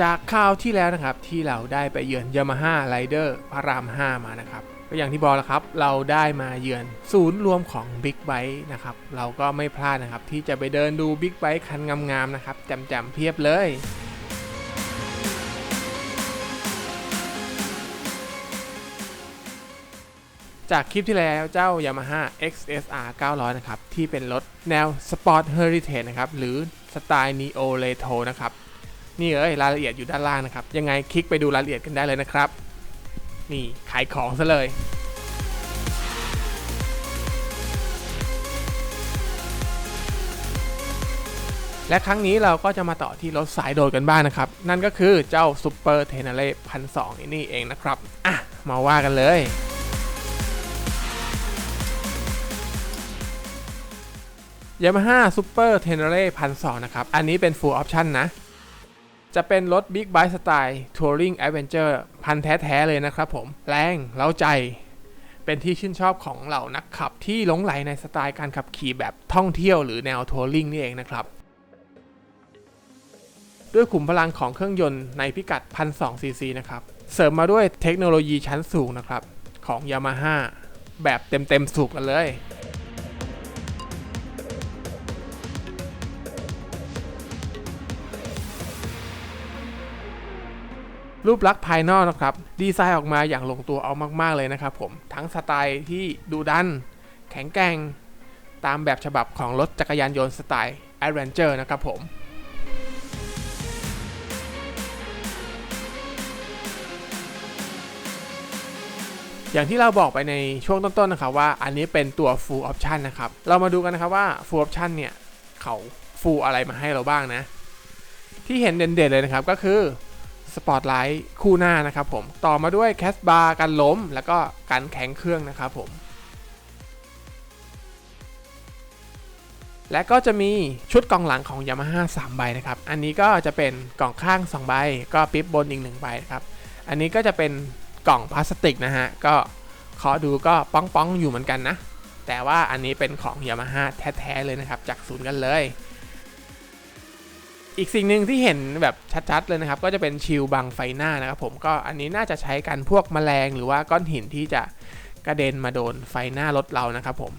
จากคราวที่แล้วนะครับที่เราได้ไปเยือนยามาฮ่าไรเดอร์พระราม 5 มานะครับก็อย่างที่บอกแล้วครับ เราได้มาเยือนศูนย์รวมของ Big b i นะครับ เราก็ไม่พลาดนะครับ ที่จะไปเดินดู Big b i คันงามๆนะครับแจ่มๆเพียบเลย จากคลิปที่แล้วเจ้า Yamaha XSR 900 นะครับ ที่เป็นรถแนว Sport Heritage นะครับ หรือสไตล์ Neo Retro นะครับ นี่เอ้ยรายละเอียดอยู่ด้านล่างนะครับ ยังไงคลิกไปดูรายละเอียดกันได้เลยนะครับ นี่ขายของซะเลยและครั้งนี้เราก็จะมาต่อที่รถสายโดดกันบ้างนะครับ นั่นก็คือเจ้า Super t e n e r e 1002นี่เองนะครับ อะ มาว่ากันเลย Yamaha Super t e n e r e 1002นะครับ อันนี้เป็น Full Option นะ จะเป็นรถ Big Bike สไตล์ Touring Adventure พันแท้ ๆ เลยนะครับผม แรงเล้าใจ เป็นที่ชื่นชอบของเหล่านักขับที่หลงไหลในสไตล์การขับขี่แบบท่องเที่ยวหรือแนวทัวริงนี่เองนะครับ ด้วยขุมพลังของเครื่องยนต์ในพิกัด 1,200 ซีซีนะครับ เสริมมาด้วยเทคโนโลยีชั้นสูงนะครับ ของ Yamaha แบบเต็มๆสูบกันเลย รูปลักษณ์ภายนอกนะครับ ดีไซน์ออกมาอย่างลงตัวเอามาก ๆ เลยนะครับผม ทั้งสไตล์ที่ดูดัน แข็งแกร่ง ตามแบบฉบับของรถจักรยานยนต์สไตล์ Adventure นะครับผมอย่างที่เราบอกไปในช่วงต้นๆนะครับว่าอันนี้เป็นตัว full option นะครับ เรามาดูกันนะครับว่า full option เนี่ย เขา full อะไรมาให้เราบ้างนะ ที่เห็นเด่นๆเลยนะครับก็คือ สปอตไลท์คู่หน้านะครับผม ต่อมาด้วยแคสบาร์กันล้ม แล้วก็กันแข็งเครื่องนะครับผม และก็จะมีชุดกล่องหลังของ Yamaha 3 ใบนะครับ อันนี้ก็จะเป็นกล่องข้าง 2 ใบ ก็ปิ๊บบนอีก1ใบครับ อันนี้ก็จะเป็นกล่องพลาสติกนะฮะ ก็ขอดูก็ป้องๆอยู่เหมือนกันนะ แต่ว่าอันนี้เป็นของ Yamaha แท้ๆเลยนะครับ จากศูนย์กันเลย อีกสิ่งหนึ่งที่เห็นแบบชัดๆเลยนะครับ ก็จะเป็นชิลบังไฟหน้านะครับผมก็อันนี้น่าจะใช้กันพวกแมลงหรือว่าก้อนหินที่จะกระเด็นมาโดนไฟหน้ารถเรานะครับผม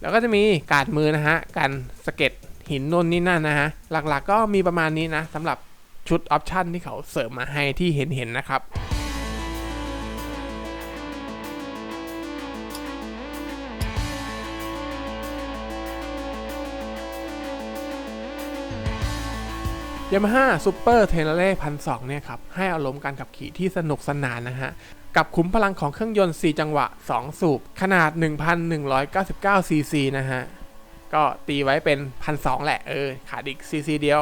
แล้วก็จะมีการดมือนะฮะกันสเก็ตหินนนนี่นั่นนะฮะหลักๆก็มีประมาณนี้นะสำหรับชุดออปชั่นที่เขาเสริมมาให้ที่เห็นๆนะครับ Yamaha Super t e n e r e 1002เนี่ยครับ ให้อารมณ์การขับขี่ที่สนุกสนานนะฮะ กับขุมพลังของเครื่องยนต์ 4 จังหวะ 2 สูบ ขนาด 1,199 ซีซีนะฮะ ก็ตีไว้เป็น 1,200 แหละ เออ ขาดอีกซีซีเดียว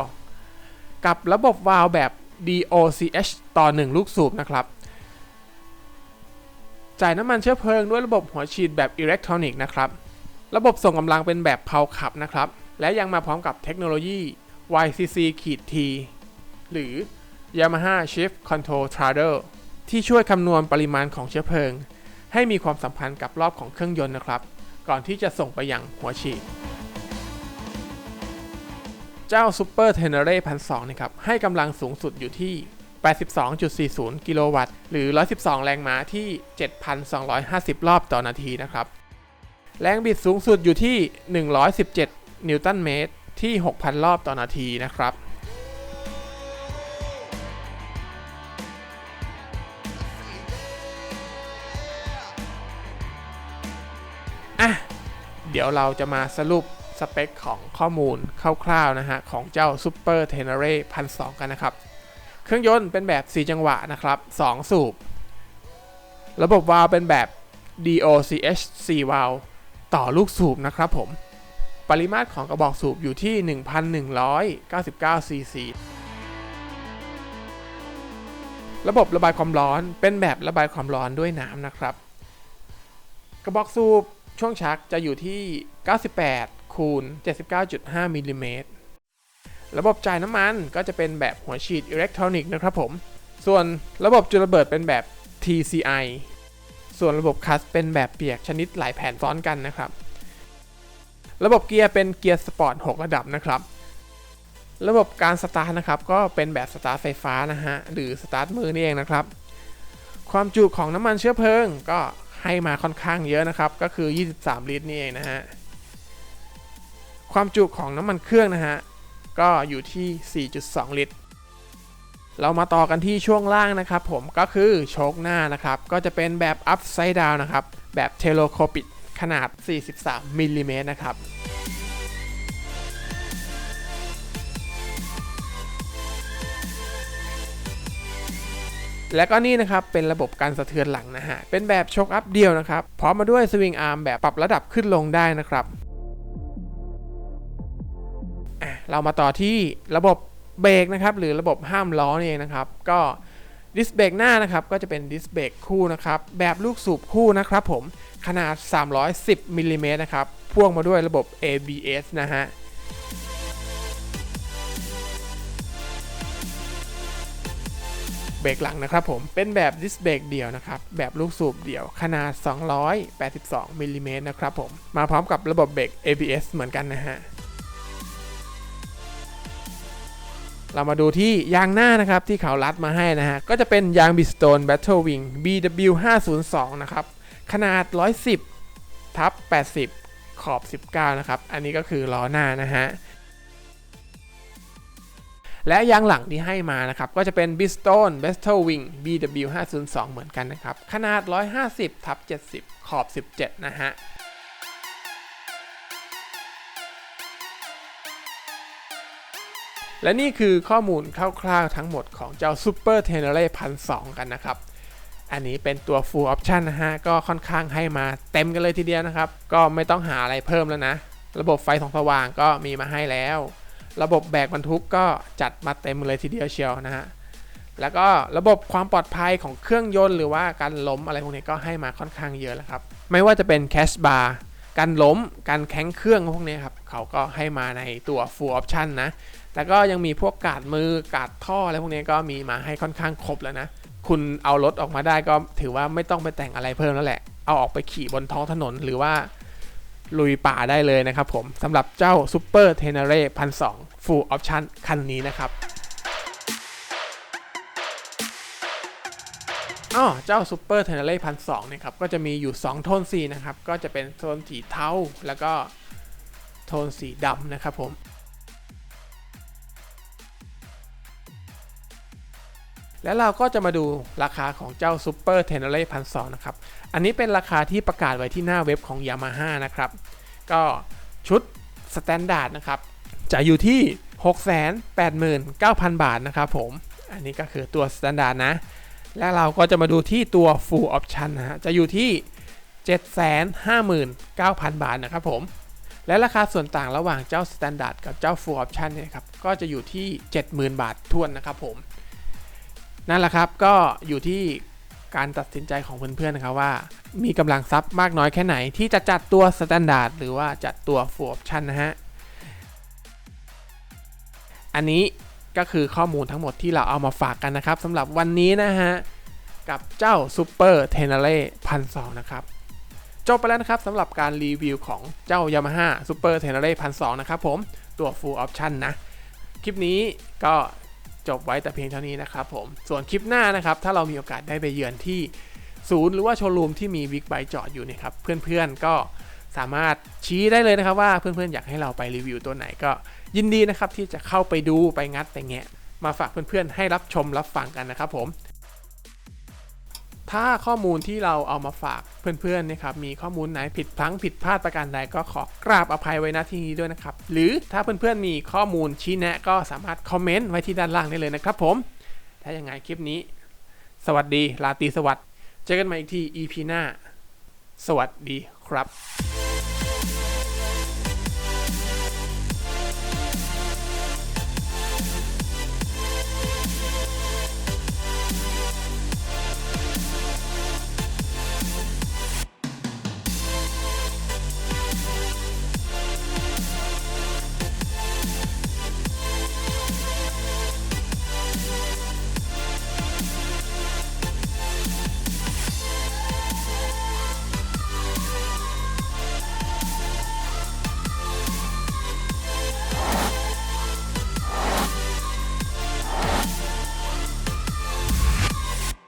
กับระบบวาล์วแบบ DOCH ต่อ 1 ลูกสูบนะครับจ่ายน้ำมันเชื้อเพลิงด้วยระบบหัวฉีดแบบอิเล็กทรอนิกส์นะครับ ระบบส่งกำลังเป็นแบบเพาขับนะครับ และยังมาพร้อมกับเทคโนโลยี YCC ขีด T หรือ Yamaha Shift Control Trader ที่ช่วยคำนวณปริมาณของเชื้อเพลิง ให้มีความสัมพันธ์กับรอบของเครื่องยนต์นะครับ ก่อนที่จะส่งไปยังหัวฉีด เจ้า Super Tenere 1002นะครับให้กำลังสูงสุดอยู่ที่ 82.40 กิโลวัตต์ หรือ 112 แรงม้าที่ 7,250 รอบต่อนาทีนะครับ แรงบิดสูงสุดอยู่ที่ 117 นิวตันเมตร ที่ 6,000 รอบต่อนาทีนะครับอะเดี๋ยวเราจะมาสรุปสเปคของข้อมูลคร่าวๆนะฮะ ของเจ้า Super Tenere 1002 กันนะครับ เครื่องยนต์เป็นแบบ 4 จังหวะนะครับ 2 สูบ ระบบวาล์วเป็นแบบ DOCH 4 วาล์วต่อลูกสูบนะครับผม ปริมาตรของกระบอกสูบอยู่ที่ 1,199 ซีซี ระบบระบายความร้อนเป็นแบบระบายความร้อนด้วยน้ำนะครับ กระบอกสูบช่วงชักจะอยู่ที่ 98 คูณ 79.5มิลลิเมตร ระบบจ่ายน้ำมันก็จะเป็นแบบหัวฉีดอิเล็กทรอนิกส์นะครับผม ส่วนระบบจุลระเบิดเป็นแบบ TCI ส่วนระบบคัสเป็นแบบเปียกชนิดหลายแผ่นซ้อนกันนะครับ ระบบเกียร์เป็นเกียร์สปอร์ต6ระดับนะครับ ระบบการสตาร์ทนะครับก็เป็นแบบสตาร์ทไฟฟ้านะฮะหรือสตาร์ทมือนี่เองนะครับ ความจุของน้ำมันเชื้อเพลิงก็ให้มาค่อนข้างเยอะนะครับ ก็คือ 23 ลิตรนี่เองนะฮะความจุของน้ำมันเครื่องนะฮะก็อยู่ที่ 4.2 ลิตร เรามาต่อกันที่ช่วงล่างนะครับผมก็คือโชคหน้านะครับ ก็จะเป็นแบบ upside down นะครับ แบบเทโลโคปิด ขนาด 43มิลลิเมตรนะครับและก็นี่นะครับเป็นระบบการสะเทือนหลังนะฮะ เป็นแบบโชคอัพเดียวนะครับพร้อมมาด้วยสวิงอาร์มแบบปรับระดับขึ้นลงได้นะครับเรามาต่อที่ระบบเบรกนะครับ หรือระบบห้ามล้อนี่เองนะครับ ก็ ดิสเบรกหน้านะครับก็จะเป็นดิสเบรกคู่นะครับแบบลูกสูบคู่นะครับผมขนาด 310มิลลิเมตรนะครับพ่วงมาด้วยระบบ ABS นะฮะเบรกหลังนะครับผมเป็นแบบดิสเบรกเดี่ยวนะครับแบบลูกสูบเดี่ยวขนาด 282มิลลิเมตรนะครับผมมาพร้อมกับระบบเบรก ABS เหมือนกันนะฮะ เรามาดูที่ยางหน้านะครับที่เขารัดมาให้นะฮะ ก็จะเป็นยาง Bridgestone Battle Wing BW 502นะครับ ขนาด 110ทับ80 ขอบ 19 นะครับ อันนี้ก็คือล้อหน้านะฮะ และยางหลังที่ให้มานะครับ ก็จะเป็น Bridgestone Battle Wing BW 502เหมือนกันนะครับ ขนาด 150ทับ70 ขอบ 17 นะฮะ และนี่คือข้อมูลคร่าวๆทั้งหมดของเจ้า Super Tenere 1002 กันนะครับ อันนี้เป็นตัว Full Option นะฮะ ก็ค่อนข้างให้มาเต็มกันเลยทีเดียวนะครับ ก็ไม่ต้องหาอะไรเพิ่มแล้วนะ ระบบไฟสองสว่างก็มีมาให้แล้ว ระบบแบกบรรทุกก็จัดมาเต็มเลยทีเดียวเชียวนะฮะ แล้วก็ระบบความปลอดภัยของเครื่องยนต์หรือว่าการล้มอะไรพวกนี้ก็ให้มาค่อนข้างเยอะแล้วครับ ไม่ว่าจะเป็นแคชบาร์การล้ม การแข็งเครื่องพวกนี้ครับ เขาก็ให้มาในตัว Full Option นะ แล้วก็ยังมีพวกกาดมือกาดท่ออะไรพวกนี้ก็มีมาให้ค่อนข้างครบแล้วนะ คุณเอารถออกมาได้ก็ถือว่าไม่ต้องไปแต่งอะไรเพิ่มแล้วแหละ เอาออกไปขี่บนท้องถนนหรือว่าลุยป่าได้เลยนะครับผมสำหรับเจ้า Super Tenere 1002 Full Option คันนี้นะครับอ๋อเจ้า Super Tenere 1002เนี่ยครับก็จะมีอยู่ 2 โทนสีนะครับ ก็จะเป็นโทนสีเทาแล้วก็โทนสีดำนะครับผม แล้วเราก็จะมาดูราคาของเจ้า Super Tenere 1002นะครับ อันนี้เป็นราคาที่ประกาศไว้ที่หน้าเว็บของ Yamaha นะครับ ก็ชุดสแตนดาร์ดนะครับ จะอยู่ที่ 689,000 บาทนะครับผม อันนี้ก็คือตัวสแตนดาร์ดนะ และเราก็จะมาดูที่ตัว Full Option นะฮะ จะอยู่ที่ 759,000 บาทนะครับผม และราคาส่วนต่างระหว่างเจ้า Standard กับเจ้า Full Option เนี่ยครับ ก็จะอยู่ที่ 70,000 บาททวนนะครับผม นั่นแหละครับก็อยู่ที่การตัดสินใจของเพื่อนๆนะครับว่า มีกำลังทรัพย์มากน้อยแค่ไหน ที่จะจัดตัว Standard หรือว่าจัดตัว Full Option นะฮะ อันนี้ก็คือข้อมูลทั้งหมดที่เราเอามาฝากกันนะครับสำหรับวันนี้นะฮะ กับเจ้า Super Tenere 1002นสนะครับจบไปแล้วนะครับสำหรับการรีวิวของเจ้า Yamaha Super Tenere 1002นะครับผมตัว Full Option นะ คลิปนี้ก็ จบไว้แต่เพียงเท่านี้นะครับผม ส่วนคลิปหน้านะครับ ถ้าเรามีโอกาสได้ไปเยือนที่ศูนย์หรือว่าโชว์รูมที่มีบิ๊กไบค์จอดอยู่เนี่ยครับ เพื่อนๆก็สามารถชี้ได้เลยนะครับว่าเพื่อนๆอยากให้เราไปรีวิวตัวไหนก็ยินดีนะครับที่จะเข้าไปดูไปงัดไปแงะมาฝากเพื่อนๆให้รับชมรับฟังกันนะครับผม ถ้าข้อมูลที่เราเอามาฝากเพื่อนๆนะครับมีข้อมูลไหนผิดพลั้งผิดพลาดประการใดก็ขอกราบอภัยไว้ณที่นี้ด้วยนะครับ หรือถ้าเพื่อนๆมีข้อมูลชี้แนะก็สามารถคอมเมนต์ไว้ที่ด้านล่างได้เลยนะครับผม ถ้าอย่างไงคลิปนี้ สวัสดีลาตีสวัสดีเจอกันใหม่อีกที EP หน้า สวัสดีครับ